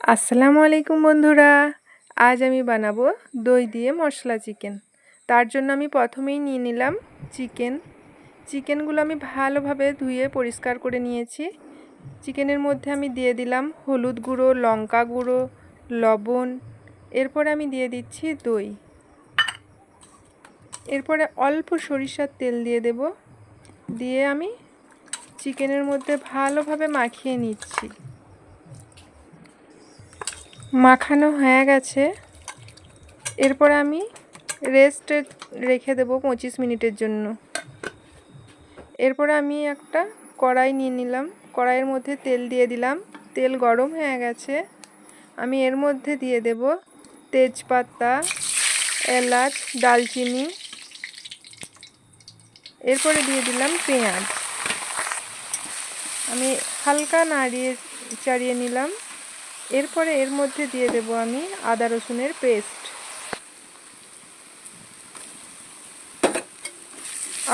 আসসালামু আলাইকুম বন্ধুরা। আজ আমি বানাবো দই দিয়ে মশলা চিকেন। তার জন্য আমি প্রথমেই নিয়ে নিলাম চিকেন। চিকেনগুলো আমি ভালোভাবে ধুয়ে পরিষ্কার করে নিয়েছি। চিকেনের মধ্যে আমি দিয়ে দিলাম হলুদ গুঁড়ো, লঙ্কা গুঁড়ো, লবণ। এরপরে আমি দিয়ে দিচ্ছি দই। এরপরে অল্প সরিষার তেল দিয়ে দেব। দিয়ে আমি চিকেনের মধ্যে ভালোভাবে মাখিয়ে নিচ্ছি। মাখানো হয়ে গেছে। এরপর আমি রেস্টে রেখে দেবো পঁচিশ মিনিটের জন্য। এরপরে আমি একটা কড়াই নিয়ে নিলাম। কড়াইয়ের মধ্যে তেল দিয়ে দিলাম। তেল গরম হয়ে গেছে। আমি এর মধ্যে দিয়ে দেব তেজপাতা, এলাচ ডালচিনি এরপরে দিয়ে দিলাম পেঁয়াজ। আমি হালকা নাড়িয়ে চাড়িয়ে নিলাম। এরপরে এর মধ্যে দিয়ে দেব আমি আদা রসুনের পেস্ট।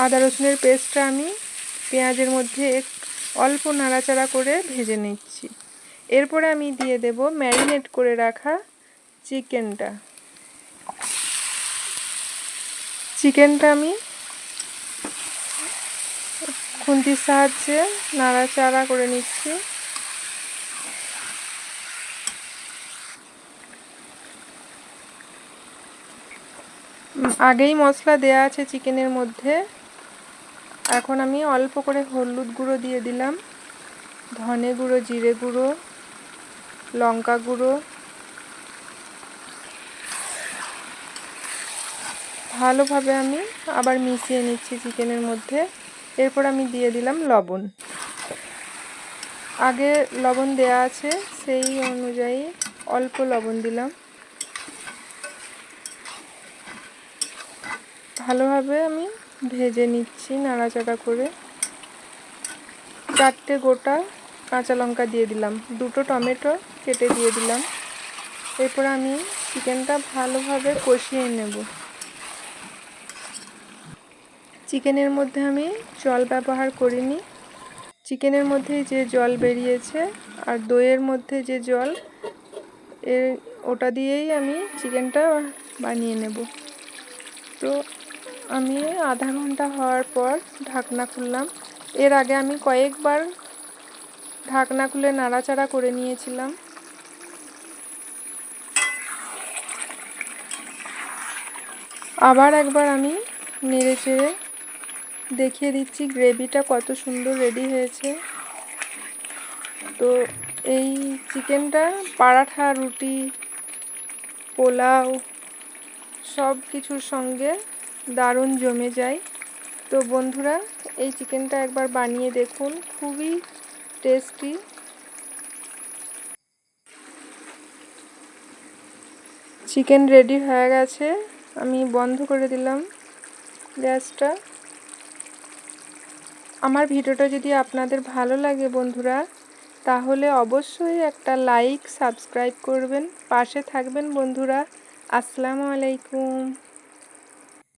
আদা রসুনের পেস্টটা আমি পেঁয়াজের মধ্যে অল্প নাড়াচাড়া করে ভেজে নিচ্ছি। এরপরে আমি দিয়ে দেব ম্যারিনেট করে রাখা চিকেনটা। চিকেনটা আমি খুন্তির সাহায্যে নাড়াচাড়া করে নিচ্ছি। আগেই মশলা দেয়া আছে চিকেনের মধ্যে। এখন আমি অল্প করে হলুদ গুঁড়ো দিয়ে দিলাম। ধনে গুঁড়ো, জিরে গুঁড়ো, লঙ্কা গুঁড়ো। ভালোভাবে আমি আবার মিশিয়ে নিচ্ছি চিকেনের মধ্যে। এরপর আমি দিয়ে দিলাম লবণ। আগে লবণ দেয়া আছে, সেই অনুযায়ী অল্প লবণ দিলাম। ভালোভাবে আমি ভেজে নিচ্ছি নাড়াচাড়া করে। চারটে গোটা কাঁচা লঙ্কা দিয়ে দিলাম। দুটো টমেটো কেটে দিয়ে দিলাম। এরপর আমি চিকেনটা ভালোভাবে কষিয়ে নেব। চিকেনের মধ্যে আমি জল ব্যবহার করিনি। চিকেনের মধ্যে যে জল বেরিয়েছে আর দইয়ের মধ্যে যে জল এ ওটা দিয়েই আমি চিকেনটা বানিয়ে নেব। তো আমি আধা ঘণ্টা হওয়ার পর ঢাকনা খুললাম। এর আগে আমি কয়েকবার ঢাকনা খুলে নাড়াচাড়া করে নিয়েছিলাম। আবার একবার আমি নেড়ে চেড়ে দেখিয়ে দিচ্ছি, গ্রেভিটা কত সুন্দর রেডি হয়েছে। তো এই চিকেনটা, পারাঠা, রুটি, পোলাও সব কিছুর সঙ্গে দারুণ জমে যায়। তো বন্ধুরা, এই চিকেনটা একবার বানিয়ে দেখুন, খুবই টেস্টি চিকেন রেডি হয়ে গেছে, আমি বন্ধ করে দিলাম গ্যাসটা। আমার ভিডিওটা যদি আপনাদের ভালো লাগে বন্ধুরা, তাহলে অবশ্যই একটা লাইক সাবস্ক্রাইব করবেন, পাশে থাকবেন বন্ধুরা। আসসালামু আলাইকুম।